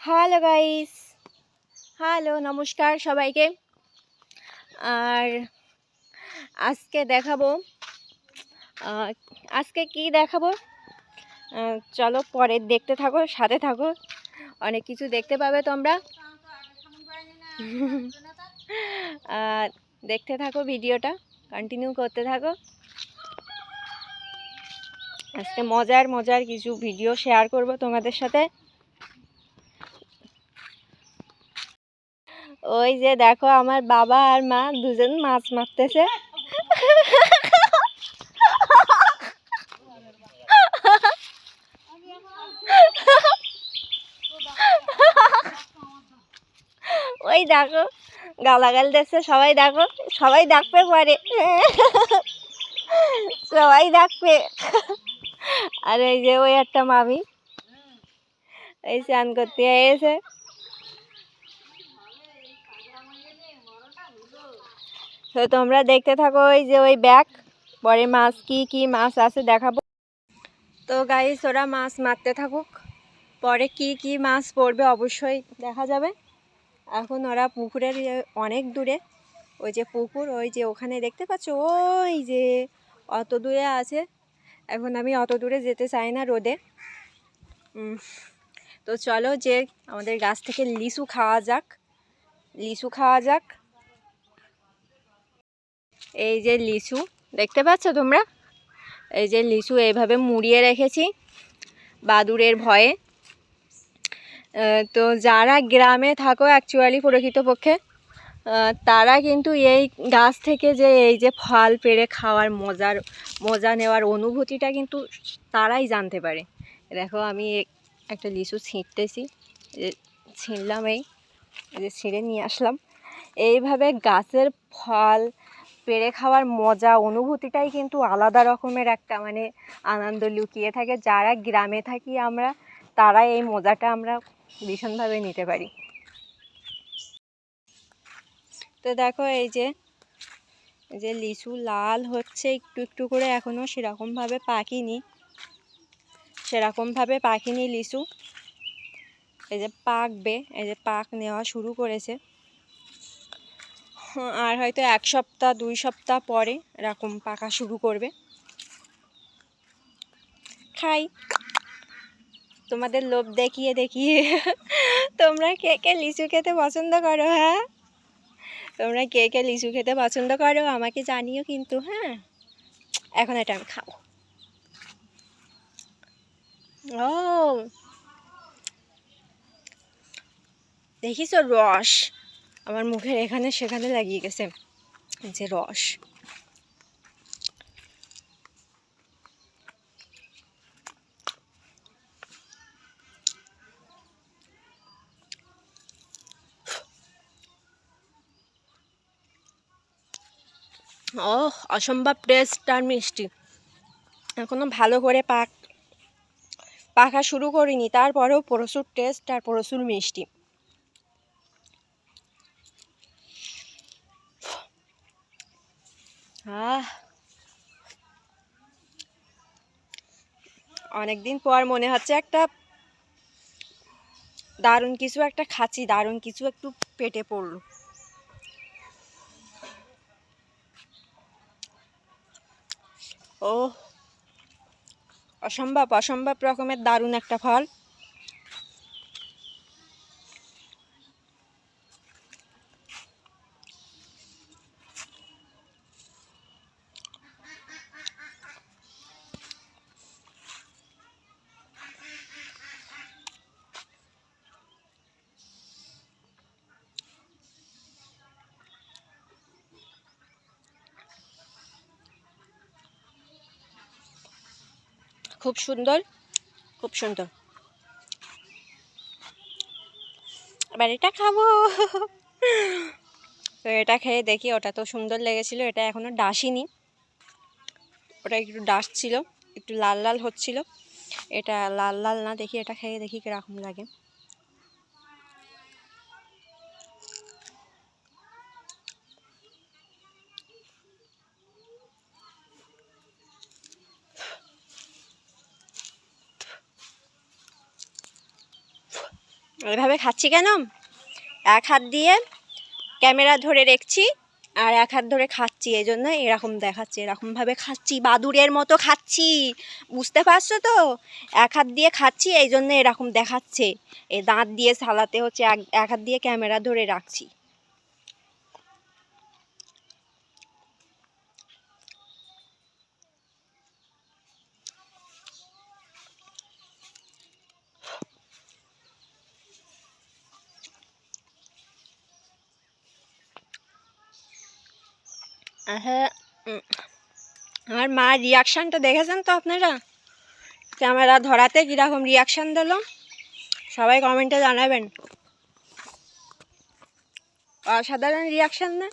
Hello guys hello নমস্কার সবাইকে। আর আজকে দেখাবো আজকে কি দেখাবো? চলো পরে দেখতে থাকো, সাথে থাকো। অনেক কিছু দেখতে পাবে তোমরা। দেখতে থাকো ভিডিওটা কন্টিনিউ করতে থাকো। আজকে মজার মজার কিছু ভিডিও শেয়ার করব তোমাদের সাথে। ওই যে দেখো আমার বাবা আর মা দুজন মাছ মারতেছে। ওই দেখো, গালাগাল দেখছে সবাই দেখো, সবাই ডাকবে পরে সবাই ডাকবে আর এই যে ওই একটা মামি, এই স্নান করতে এসে তো তোমরা দেখতে থাকো ওই যে ওই ব্যাগ। পরে মাছ কি কি মাছ আছে দেখাবো। তো গাইস ওরা মাছ মারতে থাকুক। পরে কি কি মাছ পড়বে অবশ্যই দেখা যাবে। এখন ওরা পুকুরের ইয়ে অনেক দূরে। ওই যে পুকুর, ওই যে ওখানে দেখতে পাচ্ছ? ওই যে অত দূরে আছে। এখন আমি অত দূরে যেতে চাই না রোদে। তো চলো যে আমাদের গাছ থেকে লিচু খাওয়া যাক। লিচু খাওয়া যাক। এই যে লিচু, দেখতে পাচ্ছ তোমরা? এই যে লিচু এইভাবে মুড়িয়ে রেখেছি বাদুড়ের ভয়ে। তো যারা গ্রামে থাকো অ্যাকচুয়ালি প্রকৃতপক্ষে তারা কিন্তু এই গাছ থেকে যে এই যে ফল পেড়ে খাওয়ার মজার, মজা নেওয়ার অনুভূতিটা কিন্তু তারাই জানতে পারে। দেখো আমি একটা লিচু ছিঁড়তেছি ছিঁড়লাম এই যে ছিঁড়ে নিয়ে আসলাম। এইভাবে গাছের ফল পেড়ে খাওয়ার মজা, অনুভূতিটাই কিন্তু আলাদা রকমের একটা মানে আনন্দ লুকিয়ে থাকে। যারা গ্রামে থাকি আমরা, তারা এই মজাটা আমরা ভীষণভাবে নিতে পারি। তো দেখো এই যে যে লিচু লাল হচ্ছে, একটু একটু করে এখনও সেরকমভাবে পাকিনি। সেরকমভাবে পাকিনি লিচু। এই যে পাকবে, এই যে পাক নেওয়া শুরু করেছে। আর হয়তো এক সপ্তাহ, দুই সপ্তাহ পরে এরকম পাকা শুরু করবে। খাই। তোমাদের লোভ দেখিয়ে দেখিয়ে। তোমরা কে কে লিচু খেতে পছন্দ করো হ্যাঁ? তোমরা কে কে লিচু খেতে পছন্দ করো, আমাকে জানিও কিন্তু হ্যাঁ? এখন এটা আমি খাব। ও। দেখিস রস? আমার মুখের এখানে সেখানে লাগিয়ে গেছে যে রস। ও অসম্ভব টেস্ট আর মিষ্টি। এখনও ভালো করে পাক, পাকা শুরু করিনি, তারপরেও প্রচুর টেস্ট আর প্রচুর মিষ্টি। অনেকদিন পর মনে হচ্ছে একটা দারুণ কিছু একটা খাচ্ছি, দারুণ কিছু একটু পেটে পড়ল। ও অসম্ভব অসম্ভব রকমের দারুণ একটা ফল। খুব সুন্দর খুব সুন্দর। এবার এটা খাব। তো এটা খেয়ে দেখি, ওটা তো সুন্দর লেগেছিল, এটা এখনও ডাসিনি। ওটা একটু ডাসছিল একটু লাল লাল হচ্ছিল। এটা লাল লাল না, দেখি এটা খেয়ে দেখি কীরকম লাগে। এভাবে খাচ্ছি কেন? এক হাত দিয়ে ক্যামেরা ধরে রেখছি আর এক হাত ধরে খাচ্ছি এই জন্য এরকম দেখাচ্ছে, এরকমভাবে খাচ্ছি বাদুরের মতো খাচ্ছি, বুঝতে পারছ তো? এক হাত দিয়ে খাচ্ছি এই জন্য এরকম দেখাচ্ছে। এই দাঁত দিয়ে সালাতে হচ্ছে এক হাত দিয়ে ক্যামেরা ধরে রাখছি। হ্যাঁ আমার মার রিয়াকশানটা দেখেছেন তো আপনারা? ক্যামেরা ধরাতে কীরকম রিয়াকশান দিল? সবাই কমেন্টে জানাবেন। অসাধারণ রিয়াকশান না?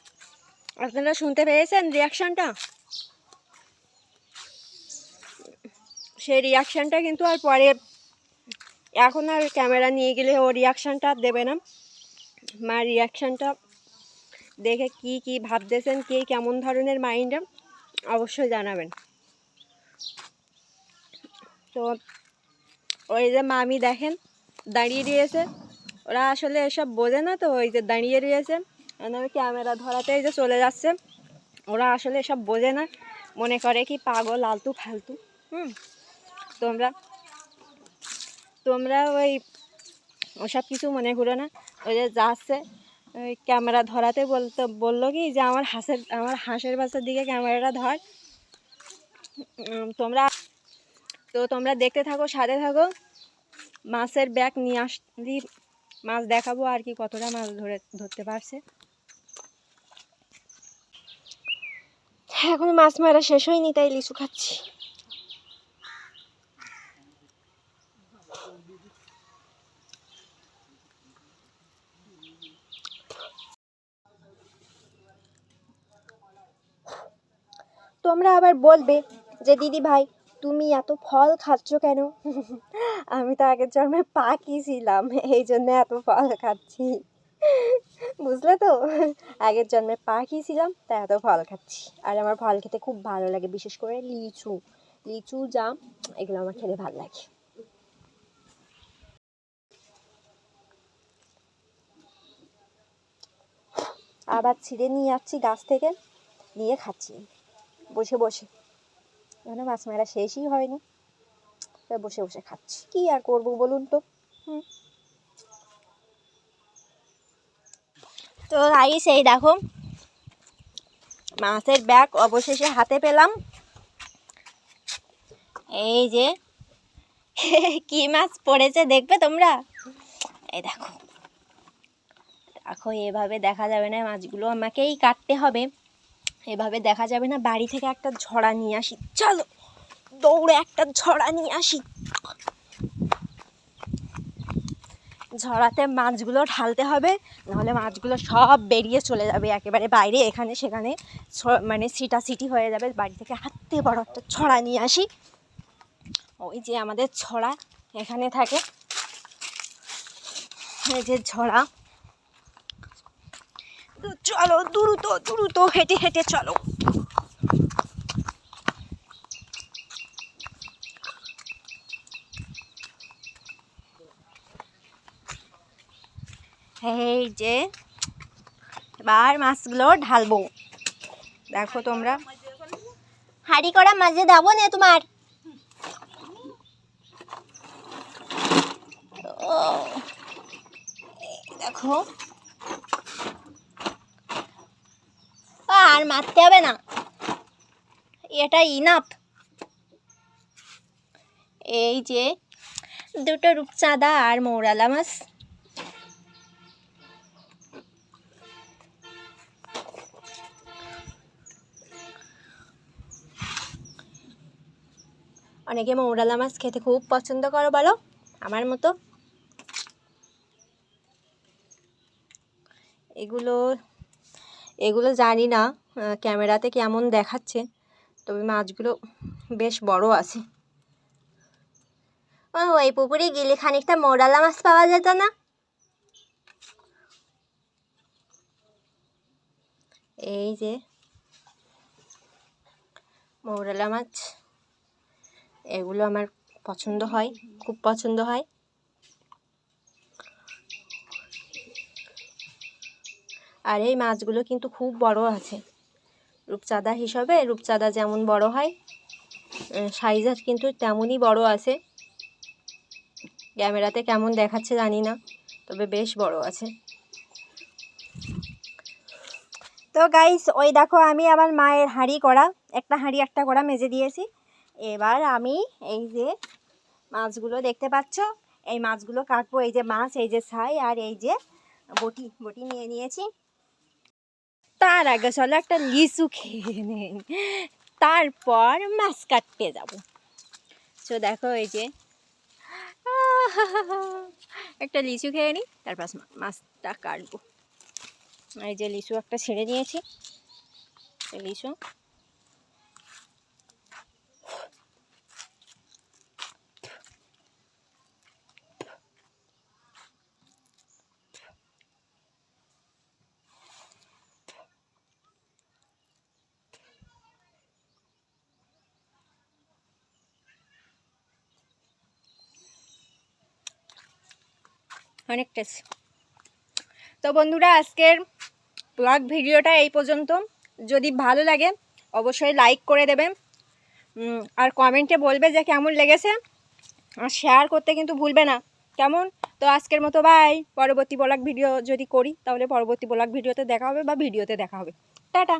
আপনারা শুনতে পেয়েছেন রিয়াকশানটা সেই রিয়াকশানটা কিন্তু আর পরে, এখন আর ক্যামেরা নিয়ে গেলে ও রিয়াকশানটা দেবে না। মার রিয়াকশানটা দেখে কি কি ভাবতেছেন, কে, কেমন ধরনের মাইন্ড অবশ্যই জানাবেন। তো ওই যে মামি দেখেন, দাঁড়িয়ে রয়েছে। ওরা আসলে এসব বোঝে না তো, ওই যে দাঁড়িয়ে রয়েছে। ক্যামেরা ধরাতে এই যে চলে যাচ্ছে। ওরা আসলে এসব বোঝে না। মনে করে কি পাগল, আলতু ফালতু। হুম। তোমরা তোমরা ওই ওসব কিছু মনে করো না। ওই যে যাচ্ছে ক্যামেরা ধরাতে বলতে, বলল কি যে আমার হাঁসের আমার হাঁসের বাচ্চার দিকে ক্যামেরাটা ধর। তোমরা, তো তোমরা দেখতে থাকো, সাথে থাকো। মাছের ব্যাগ নিয়ে আসলি, মাছ দেখাবো আর কি কতটা মাছ ধরে, ধরতে পারছে। এখন মাছ মারা শেষ হয়নি, তাই লিচু খাচ্ছি। তোমরা আবার বলবে যে, দিদি ভাই, তুমি এত ফল খাচ্ছ কেন? আমি তো আগের জন্মে পাখি ছিলাম, এই জন্য এত ফল খাচ্ছি। বুঝলে তো? আগের জন্মে পাখি ছিলাম তাই এত ফল খাচ্ছি। আর আমার ফল খেতে খুব ভালো লাগে, বিশেষ করে লিচু। লিচু, জাম, এগুলো আমার খেতে ভালো লাগে। আবার ছিঁড়ে নিয়ে যাচ্ছি গাছ থেকে, নিয়ে খাচ্ছি। বসে বসে। মানে মাছ মারা শেষই হয়নি। বসে বসে খাচ্ছি। কি আর করব বলুন তো। তো আই সেই দেখো, মাছের ব্যাগ অবশেষে হাতে পেলাম। এই যে, কি মাছ পড়েছে দেখবে তোমরা? এই দেখো। দেখো এভাবে দেখা যাবে না, মাছগুলো আমাকেই কাটতে হবে। এভাবে দেখা যাবে না, বাড়ি থেকে একটা ঝড়া নিয়ে আসি। চলো, দৌড়ে একটা ঝড়া নিয়ে আসি। ঝড়াতে মাছগুলো ঢালতে হবে, নাহলে মাছগুলো সব বেরিয়ে চলে যাবে একেবারে বাইরে, এখানে সেখানে মানে সিটা সিটি হয়ে যাবে। বাড়ি থেকে হাতে বড় একটা ছড়া নিয়ে আসি। ওই যে আমাদের ছড়া এখানে থাকে। এই যে ঝড়া চলো, দ্রুত দ্রুত হেঁটে হেঁটে চলো। এই যে, এবার মাছগুলো ঢালবো। দেখো তোমরা। হাড়ি করা মাঝে দেবো না তোমার ও, এই দেখো আর মারতে হবে না। এটা ইনাফ এই যে দুটো রূপচাঁদা আর মৌরালা মাছ। অনেকে মৌরালা মাছ খেতে খুব পছন্দ করো বলো, আমার মতো। এগুলো এগুলো জানি না। ক্যামেরাতে কেমন দেখাচ্ছে? তবে মাছগুলো বেশ বড় আছে। ও ওই পুকুরে গেলে খানিকটা মোড়ালা মাছ পাওয়া যেত না? এই যে, মৌরালা মাছ। এগুলো আমার পছন্দ হয়, খুব পছন্দ হয়। আর এই মাছগুলো কিন্তু খুব বড় আছে। রূপচাঁদা হিসাবে, রূপচাঁদা যেমন বড় হয় সাইজার কিন্তু তেমনই বড় আছে। ক্যামেরাতে কেমন দেখাচ্ছে জানি না, তবে বেশ বড় আছে। তো গাইস ওই দেখো আমি আমার মায়ের হাঁড়ি করা একটা হাঁড়ি, একটা করা মেজে দিয়েছি। এবার আমি এই যে মাছগুলো দেখতে পাচ্ছ, এই মাছগুলো কাটবো, এই যে মাছ, এই যে ছাই, আর এই যে বটি বটি নিয়ে নিয়েছি। তার আগে চলো একটা লিচু খেয়ে নিন তারপর মাছ কাটতে যাব। তো দেখো এই যে একটা লিচু খেয়ে নিই তারপর মাছটা কাটবো। এই যে লিচু একটা ছেড়ে দিয়েছি। লিচু। অনেক টেস্ট তো বন্ধুরা আজকের ব্লগ ভিডিওটা এই পর্যন্ত। যদি ভালো লাগে অবশ্যই লাইক করে উম, আর কমেন্টে বলবে যে কেমন লেগেছে। আর শেয়ার করতে কিন্তু ভুলবে না। কেমন? তো আজকের মতো বাই পরবর্তী ব্লগ ভিডিও যদি করি তাহলে পরবর্তী ব্লগ ভিডিওতে দেখা হবে বা ভিডিওতে দেখা হবে। টাটা!